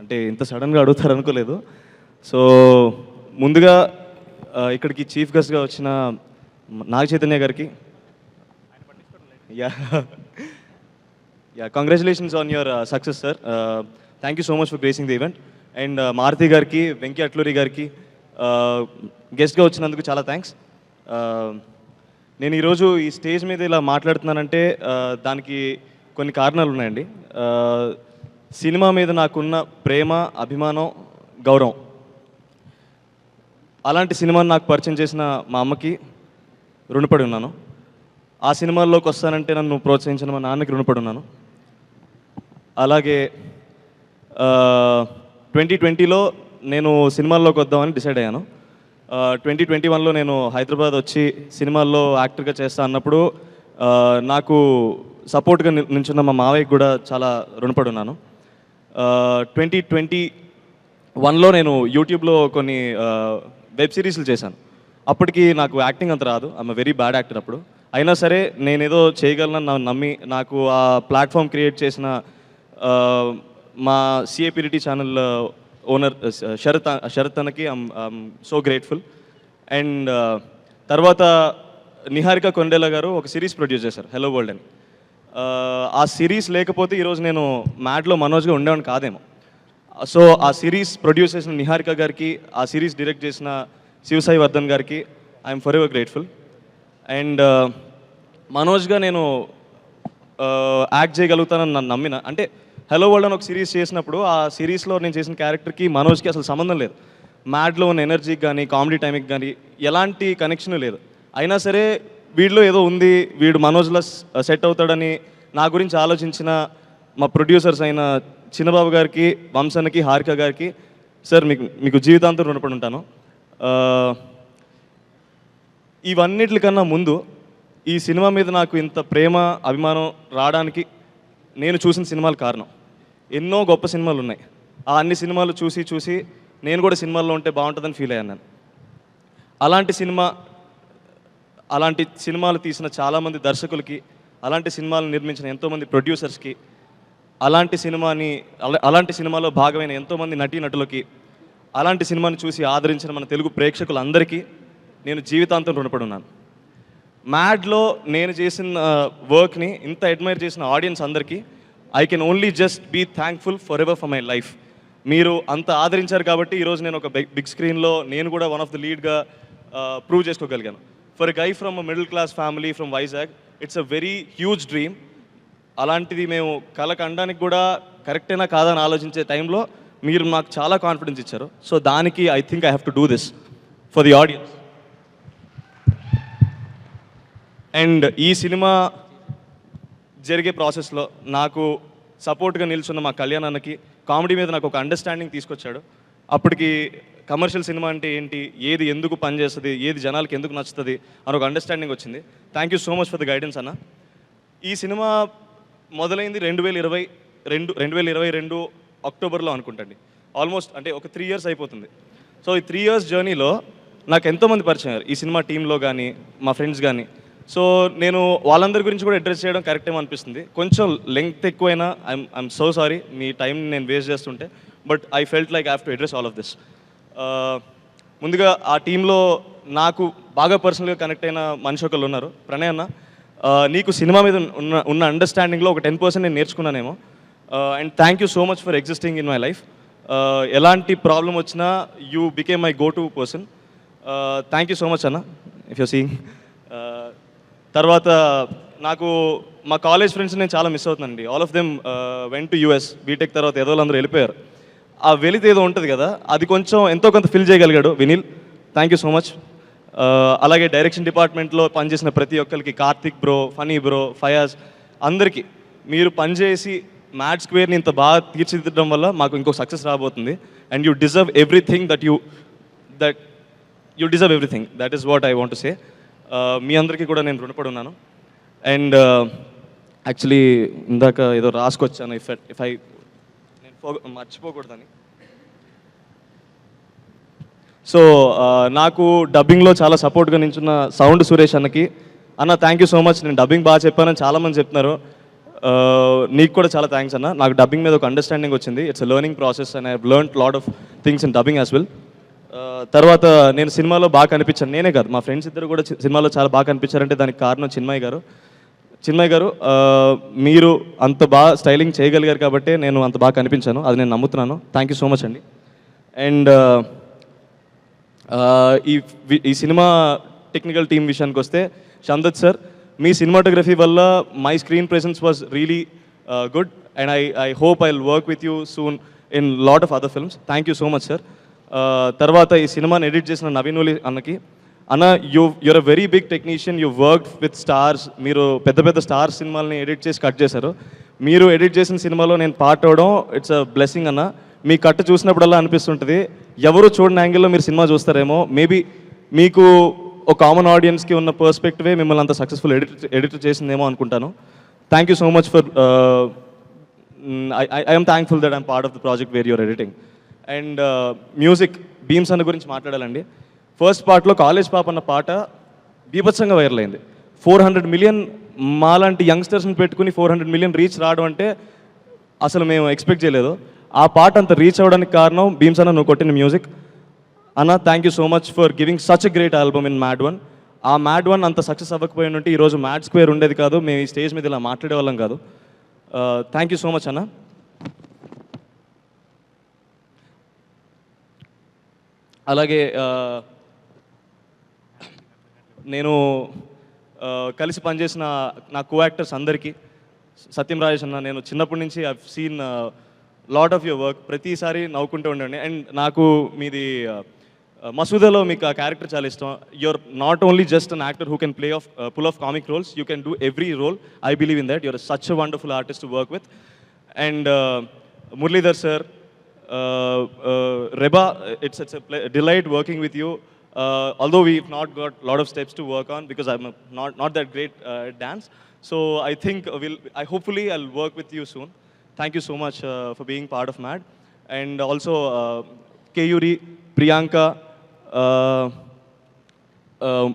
అంటే ఇంత సడన్గా అడుగుతారు అనుకోలేదు సో ముందుగా ఇక్కడికి చీఫ్ గెస్ట్గా వచ్చిన నాగ చైతన్య గారికి. Yeah yeah congratulations on your success sir thank you so much for gracing the event and Maruti గారికి వెంకీ అట్లూరి గారికి uh, గెస్ట్గా వచ్చినందుకు చాలా థ్యాంక్స్ uh, నేను ఈరోజు ఈ స్టేజ్ మీద ఇలా మాట్లాడుతున్నానంటే uh, దానికి కొన్ని కారణాలు ఉన్నాయండి సినిమా మీద నాకున్న ప్రేమ అభిమానం గౌరవం. అలాంటి సినిమాను నాకు పరిచయం చేసిన మా అమ్మకి రుణపడి ఉన్నాను. ఆ సినిమాల్లోకి వస్తానంటే నన్ను ప్రోత్సహించిన మా నాన్నకి రుణపడి ఉన్నాను. అలాగే ట్వంటీ ట్వంటీలో నేను సినిమాల్లోకి వద్దామని డిసైడ్ అయ్యాను. ట్వంటీ ట్వంటీ వన్లో నేను హైదరాబాద్ వచ్చి సినిమాల్లో యాక్టర్గా చేస్తా అన్నప్పుడు నాకు సపోర్ట్గా నిల్చున్న మా మావయ్యకి కూడా చాలా రుణపడి ఉన్నాను. ట్వంటీ ట్వంటీ వన్లో నేను యూట్యూబ్లో కొన్ని వెబ్ సిరీస్లు చేశాను. అప్పటికి నాకు యాక్టింగ్ అంత రాదు. ఐమ్ వెరీ బ్యాడ్ యాక్టర్ అప్పుడు. అయినా సరే నేనేదో చేయగలను నా నమ్మి నాకు ఆ ప్లాట్ఫామ్ క్రియేట్ చేసిన మా సిఏపిరిటీ ఛానల్ ఓనర్ శరత్ శరత్ అన్నకి ఐమ్ సో గ్రేట్ఫుల్ అండ్ తర్వాత నిహారిక కొండేలా గారు ఒక సిరీస్ ప్రొడ్యూస్ చేశారు హలో వరల్డ్ అని. ఆ, సిరీస్ లేకపోతే ఈరోజు నేను మ్యాడ్లో మనోజ్గా ఉండేవాడిని కాదేమో. సో ఆ సిరీస్ ప్రొడ్యూస్ చేసిన నిహారిక గారికి ఆ సిరీస్ డైరెక్ట్ చేసిన శివసాయి వర్ధన్ గారికి I'm for ever grateful. And మనోజ్గా నేను యాక్ట్ చేయగలుగుతానని నన్ను నమ్మిన. అంటే హలో వరల్డ్ అని ఒక సిరీస్ చేసినప్పుడు ఆ సిరీస్లో నేను చేసిన క్యారెక్టర్కి మనోజ్కి అసలు సంబంధం లేదు. మ్యాడ్లో ఉన్న ఎనర్జీకి కానీ కామెడీ టైమ్కి కానీ ఎలాంటి కనెక్షన్ లేదు. అయినా సరే వీడిలో ఏదో ఉంది వీడు మనోజ్లో సెట్ అవుతాడని నా గురించి ఆలోచించిన మా ప్రొడ్యూసర్స్ అయిన చిన్నబాబు గారికి వంశనకి హారిక గారికి సార్ మీకు మీకు జీవితాంతం రుణపడి ఉంటాను. ఇవన్నిటికన్నా ముందు ఈ సినిమా మీద నాకు ఇంత ప్రేమ అభిమానం రావడానికి నేను చూసిన సినిమాలు కారణం. ఎన్నో గొప్ప సినిమాలు ఉన్నాయి. ఆ అన్ని సినిమాలు చూసి చూసి నేను కూడా సినిమాల్లో ఉంటే బాగుంటుందని ఫీల్ అయ్యాను అలాంటి సినిమా అలాంటి సినిమాలు తీసిన చాలామంది దర్శకులకి అలాంటి సినిమాలు నిర్మించిన ఎంతోమంది ప్రొడ్యూసర్స్కి అలాంటి సినిమాని అలా- అలాంటి సినిమాలో భాగమైన ఎంతోమంది నటీనటులకి అలాంటి సినిమాని చూసి ఆదరించిన మన తెలుగు ప్రేక్షకులందరికీ నేను జీవితాంతం రుణపడి ఉన్నాను మ్యాడ్లో నేను చేసిన వర్క్ని ఇంత అడ్మైర్ చేసిన ఆడియన్స్ అందరికీ I can only just be thankful forever for my life. మీరు అంత ఆదరించారు కాబట్టి ఈరోజు నేను ఒక బిగ్ స్క్రీన్లో నేను కూడా వన్ ఆఫ్ ద లీడ్గా prove చేసుకోగలిగాను. For guy from middle class family from Vizag it's a very huge dream అలాంటిది మేము కళ కండానికి కూడా కరెక్టేనా కాదని ఆలోచించే టైంలో మీరు నాకు చాలా కాన్ఫిడెన్స్ ఇచ్చారు. సో దానికి I think I have to do this for the audience and ఈ సినిమా జరిగే ప్రాసెస్లో నాకు సపోర్ట్గా నిల్చున్న మా కళ్యాణ్ అన్నకి కామెడీ మీద నాకు ఒక అండర్స్టాండింగ్ తీసుకొచ్చాడు. అప్పటికి కమర్షియల్ సినిమా అంటే ఏంటి? ఏది ఎందుకు పనిచేస్తుంది? ఏది జనాలకి ఎందుకు నచ్చుతుంది? అని ఒక అండర్స్టాండింగ్ వచ్చింది. Thank you so much for the guidance అన్న. ఈ సినిమా మొదలైంది రెండు వేల ఇరవై రెండు రెండు వేల ఇరవై రెండు అక్టోబర్లో అనుకుంటండి. ఆల్మోస్ట్ అంటే ఒక త్రీ ఇయర్స్ అయిపోతుంది. సో ఈ త్రీ ఇయర్స్ జర్నీలో నాకు ఎంతోమంది పరిచయం అయ్యారు. ఈ సినిమా టీంలో కానీ మా ఫ్రెండ్స్ కానీ సో నేను వాళ్ళందరి గురించి కూడా అడ్రస్ చేయడం కరెక్ట్ అనిపిస్తుంది. కొంచెం లెంగ్త్ ఎక్కువైనా ఐఎమ్ ఐఎమ్ సో సారీ మీ టైం నేను వేస్ట్ చేస్తుంటే. But I felt like have to address all of this ముందుగా ఆ టీంలో నాకు బాగా పర్సనల్గా కనెక్ట్ అయిన మనిషి ఒకళ్ళు ఉన్నారు. ప్రణయ్ అన్న. నీకు సినిమా మీద ఉన్న ఉన్న అండర్స్టాండింగ్లో ఒక టెన్ పర్సెంట్ నేను నేర్చుకున్నానేమో. And thank you so much for existing in my life ఎలాంటి ప్రాబ్లం వచ్చినా you became my go to person thank you so much అన్న ఇఫ్ యూ సీయింగ్ తర్వాత నాకు మా కాలేజ్ ఫ్రెండ్స్ నేను చాలా miss అవుతున్నానండి. All of them when to US BTech తర్వాత ఏదో అందరూ వెళ్ళిపోయారు. ఆ వెలితి ఏదో ఉంటుంది కదా అది కొంచెం ఎంతో కొంత ఫిల్ చేయగలిగాడు Vineel. Thank you so much అలాగే డైరెక్షన్ డిపార్ట్మెంట్లో పనిచేసిన ప్రతి ఒక్కరికి కార్తిక్ బ్రో ఫనీ బ్రో ఫయాజ్ అందరికీ మీరు పనిచేసి మ్యాట్ స్క్వేర్ని ఇంత బాగా తీర్చిదిద్దడం వల్ల మాకు ఇంకో సక్సెస్ రాబోతుంది. And you deserve everything that you that you deserve everything that is what I want say మీ అందరికీ కూడా నేను రుణపడి ఉన్నాను అండ్ యాక్చువల్లీ ఇందాక ఏదో రాసుకొచ్చాను ఇఫ్ ఇఫ్ ఐ మర్చిపోకూడదని. సో నాకు డబ్బింగ్లో చాలా సపోర్ట్గా నించున్న సౌండ్ సురేష్ అన్నకి అన్న థ్యాంక్ యూ సో మచ్ నేను డబ్బింగ్ బాగా చెప్పానని చాలామంది చెప్తున్నారు. నీకు కూడా చాలా థ్యాంక్స్ అన్న. నాకు డబ్బింగ్ మీద ఒక అండర్స్టాండింగ్ వచ్చింది. It's learning process and I learn lot of things in dubbing as well తర్వాత నేను సినిమాలో బాగా కనిపించాను. నేనే కాదు మా ఫ్రెండ్స్ ఇద్దరు కూడా సినిమాలో చాలా బాగా కనిపించారంటే దానికి కారణం చిన్మయ్య గారు. చిన్మయ్య గారు మీరు అంత బాగా స్టైలింగ్ చేయగలిగారు కాబట్టి నేను అంత బాగా కనిపించాను. అది నేను నమ్ముతున్నాను. థ్యాంక్ యూ సో మచ్ అండి. అండ్ ఈ ఈ సినిమా టెక్నికల్ టీం విషయానికి వస్తే చందత్ సార్ మీ సినిమాటోగ్రఫీ వల్ల my screen presence was really good and I I hope I work with you soon in lot of other films thank you so much sir తర్వాత ఈ సినిమాని ఎడిట్ చేసిన నవీన్ ఓలి అన్నకి అన్న you you're a very big technician you work with stars మీరు పెద్ద పెద్ద star సినిమాల్ని ఎడిట్ చేసి కట్ చేశారు. మీరు ఎడిట్ చేసిన సినిమాలో నేను పార్ట్ అవడం ఇట్స్ అ బ్లెస్సింగ్ అన్న. మీ కట్ చూసినప్పుడల్లా అనిపిస్తుంటుంది. ఎవరు చూడని యాంగిల్లో మీరు సినిమా చూస్తారేమో. మేబీ మీకు ఒక కామన్ ఆడియన్స్కి ఉన్న పర్స్పెక్టివే మిమ్మల్ని అంత సక్సెస్ఫుల్ ఎడిట్ ఎడిట్ చేసిందేమో అనుకుంటాను. Thank you so much for I'm thankful that I'm part of the project where your editing and music Bheems అన్న గురించి మాట్లాడాలండి. ఫస్ట్ పార్ట్లో కాలేజ్ పాప అన్న పాట బీభత్సంగా వైరల్ అయింది. ఫోర్ హండ్రెడ్ మిలియన్ మాలాంటి యంగ్స్టర్స్ని పెట్టుకుని ఫోర్ హండ్రెడ్ మిలియన్ రీచ్ రావడం అంటే అసలు మేము ఎక్స్పెక్ట్ చేయలేదు. ఆ పాట అంత రీచ్ అవ్వడానికి కారణం భీమ్స్ అన్న నువ్వు కొట్టిన మ్యూజిక్ అన్న thank you so much for giving such great album in MAD one ఆ మ్యాడ్ వన్ అంత సక్సెస్ అవ్వకపోయి ఉంటే ఈరోజు మ్యాడ్ స్క్వేర్ ఉండేది కాదు మేము ఈ స్టేజ్ మీద ఇలా మాట్లాడేవాళ్ళం కాదు. థ్యాంక్ యూ సో మచ్ అన్న. అలాగే నేను కలిసి పనిచేసిన నా కో యాక్టర్స్ అందరికీ సత్యం రాజేష్ అన్న నేను చిన్నప్పటి నుంచి I seen lot of your work ప్రతిసారి నవ్వుకుంటూ ఉండండి అండ్ నాకు మీది మసూదలో మీకు ఆ క్యారెక్టర్ చాలా ఇష్టం. You're not only just an actor who can play of pull off comic roles you can do every role I believe in that you're such a wonderful artist to work with and Muralidhar sir Reba it's it's delight working with you delight working with you. Uh, although we've not got a lot of steps to work on because I'm a, not, not that great uh, at dance. So I think we'll, I hopefully I'll work with you soon. Thank you so much uh, for being part of MAD. And also uh, Kayuri, Priyanka, uh, uh,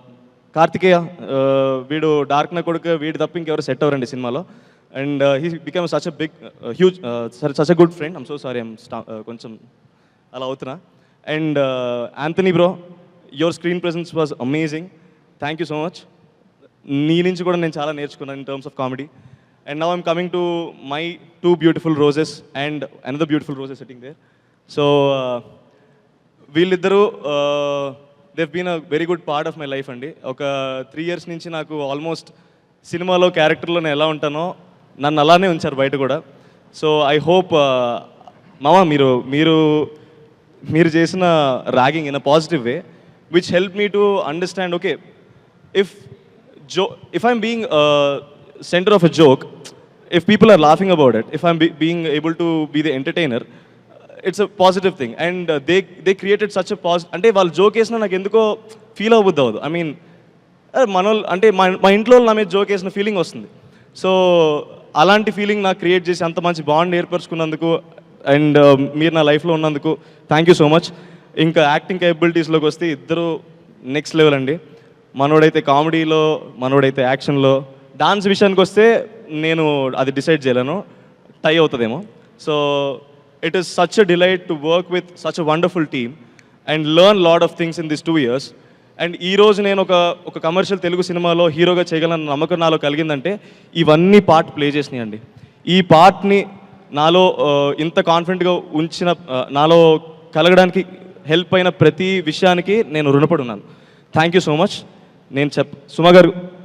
Karthikeya uh, వీడు dark నా కొడుకు వీడు తప్ప ఇంకెవరు set అవ్వరండి సినిమాలో and he become such a big huge such a good friend I'm so sorry I'm కొంచెం అలా అవుతున్నా and Anthony bro Your screen presence was amazing thank you so much నీ నుంచి కూడా నేను చాలా నేర్చుకున్నాను in terms of comedy and now I'm coming to my two beautiful roses and another beautiful roses sitting there so వీళ్ళిద్దరూ they've been a very good part of my life అండి. ఒక three years నుంచి నాకు almost సినిమాలో క్యారెక్టర్లో నేను ఎలా ఉంటానో నన్ను అలానే ఉంచారు బయట కూడా. సో ఐ హోప్ మామ మీరు మీరు మీరు చేసిన ragging in a positive way which help me to understand okay if jo- if I'm being centre of of joke if people are are laughing about it, if I'm be- being able to be it's a positive thing and they they created such a positive అంటే వాళ్ళు joke వేసినా నాకు ఎందుకో feel అవ్వద్దు అవ్వదు I mean మనోళ్ళు అంటే మా మా ఇంట్లో నా మీద జోక్ వేసిన ఫీలింగ్ వస్తుంది సో అలాంటి ఫీలింగ్ నాకు క్రియేట్ చేసి అంత మంచి బాండ్ ఏర్పరచుకున్నందుకు అండ్ మీరు నా లైఫ్లో ఉన్నందుకు థ్యాంక్ యూ సో మచ్ ఇంకా యాక్టింగ్ కేపబిలిటీస్లోకి వస్తే ఇద్దరు నెక్స్ట్ లెవెల్ అండి. మనోడైతే కామెడీలో మనోడైతే యాక్షన్లో. డాన్స్ విషయానికి వస్తే నేను అది డిసైడ్ చేయలేను. టై అవుతుందేమో. So it is such a delight to work with such a wonderful team and learn lot of things in this two years and ఈరోజు నేను ఒక ఒక కమర్షియల్ తెలుగు సినిమాలో హీరోగా చేయగలన నమ్మకం నాలో కలిగిందంటే ఇవన్నీ పార్ట్ ప్లే చేసినాయండి ఈ పార్ట్ని నాలో ఇంత కాన్ఫిడెంట్గా ఉంచిన నాలో కలగడానికి హెల్ప్ అయిన ప్రతి విషయానికి నేను రుణపడి ఉన్నాను థ్యాంక్ యూ సో మచ్ నేను చెప్ సుమ గారు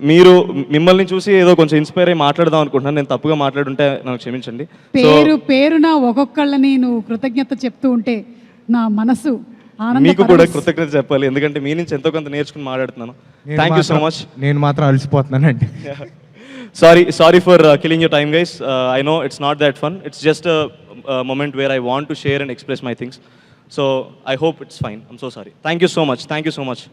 మీరు మిమ్మల్ని చూసి ఏదో కొంచెం ఇన్స్పైర్ అయ్యి మాట్లాడదాం అనుకుంటున్నాను. నేను తప్పుగా మాట్లాడుంటే నాకు క్షమించండి. పేరు పేరున ఒక్కొక్కళ్ళని నువ్వు కృతజ్ఞత చెప్తూ ఉంటే నా మనసు మీకు కూడా కృతజ్ఞత చెప్పాలి. ఎందుకంటే మీ నుంచి ఎంతో కొంత నేర్చుకుని మాట్లాడుతున్నాను. నేను థ్యాంక్ యూ సో మచ్ నేను మాత్రం అలసిపోతున్నానండి. Sorry sorry for uh, killing your time guys. Uh, i know it's not that fun. It's just a, a moment where i want to share So I hope it's fine. I'm so sorry. Thank you so much. Thank you so much.